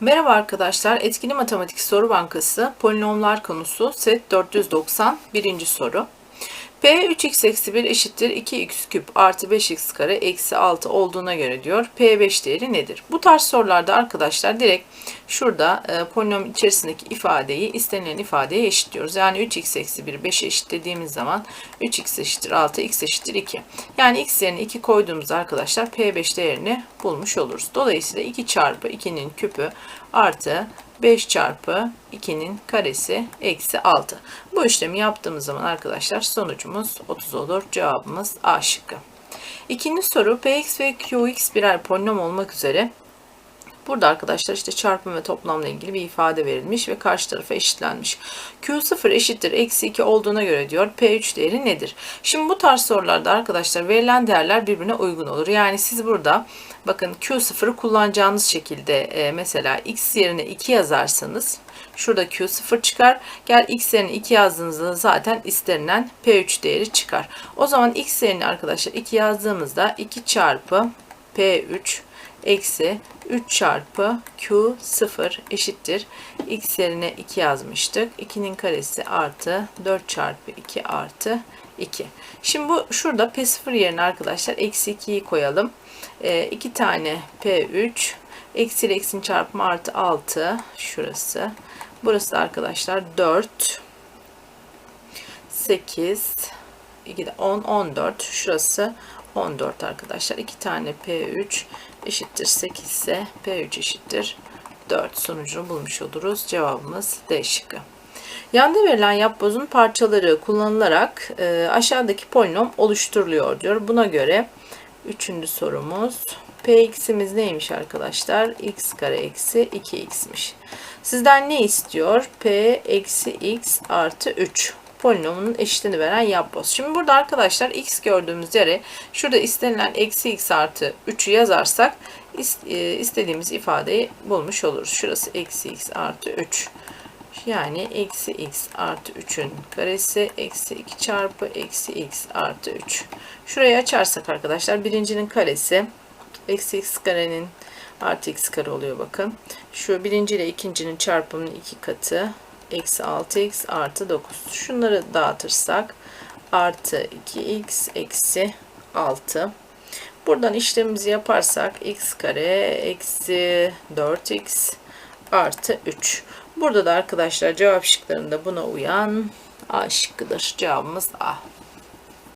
Merhaba arkadaşlar. Etkili Matematik Soru Bankası Polinomlar konusu set 490 birinci soru. P 3x eksi 1 eşittir 2x küp artı 5x kare eksi 6 olduğuna göre diyor. P5 değeri nedir? Bu tarz sorularda arkadaşlar direkt şurada e, polinom içerisindeki ifadeyi istenilen ifadeye eşitliyoruz. Yani 3x eksi 1 5 eşitlediğimiz zaman 3x eşittir 6 x eşittir 2. Yani x yerine 2 koyduğumuzda arkadaşlar P5 değerini bulmuş oluruz. Dolayısıyla 2 çarpı 2'nin küpü artı 5 çarpı 2'nin karesi eksi 6. Bu işlemi yaptığımız zaman arkadaşlar sonucumuz 30 olur. Cevabımız A şıkkı. İkinci soru Px ve Qx birer polinom olmak üzere Burada arkadaşlar işte çarpım ve toplamla ilgili bir ifade verilmiş ve karşı tarafa eşitlenmiş. Q0 eşittir eksi 2 olduğuna göre diyor P3 değeri nedir? Şimdi bu tarz sorularda arkadaşlar verilen değerler birbirine uygun olur. Yani siz burada bakın Q0'ı kullanacağınız şekilde e, mesela x yerine 2 yazarsanız şurada Q0 çıkar. Gel x yerine 2 yazdığınızda zaten istenilen P3 değeri çıkar. O zaman x yerine arkadaşlar 2 yazdığımızda 2 çarpı P3 eksi 3 çarpı Q 0 eşittir. X yerine 2 yazmıştık. 2'nin karesi artı 4 çarpı 2 artı 2. Şimdi bu şurada P0 yerine arkadaşlar eksi 2'yi koyalım. E, 2 tane P3 eksi ile eksinin çarpımı artı 6 şurası. Burası da arkadaşlar 4 8 2 de 10 14 şurası 14 arkadaşlar. 2 tane P3 eşittir 8 ise P3 eşittir 4 sonucunu bulmuş oluruz. Cevabımız D şıkkı. Yanda verilen yapbozun parçaları kullanılarak e, aşağıdaki polinom oluşturuluyor diyor. Buna göre üçüncü sorumuz Px'imiz neymiş arkadaşlar? x kare eksi 2x'miş. Sizden ne istiyor? P eksi x artı 3 polinomunun eşitini veren yapboz. Şimdi burada arkadaşlar x gördüğümüz yere şurada istenilen eksi x artı 3'ü yazarsak e, istediğimiz ifadeyi bulmuş oluruz. Şurası eksi x artı 3. Yani eksi x artı 3'ün karesi eksi 2 çarpı eksi x artı 3. Şurayı açarsak arkadaşlar birincinin karesi eksi x karenin artı x kare oluyor bakın. Şu birinci ile ikincinin çarpımının iki katı eksi 6x artı 9. Şunları dağıtırsak artı 2x eksi 6. Buradan işlemimizi yaparsak x kare eksi 4x artı 3. Burada da arkadaşlar cevap şıklarında buna uyan A şıkkıdır. Cevabımız A.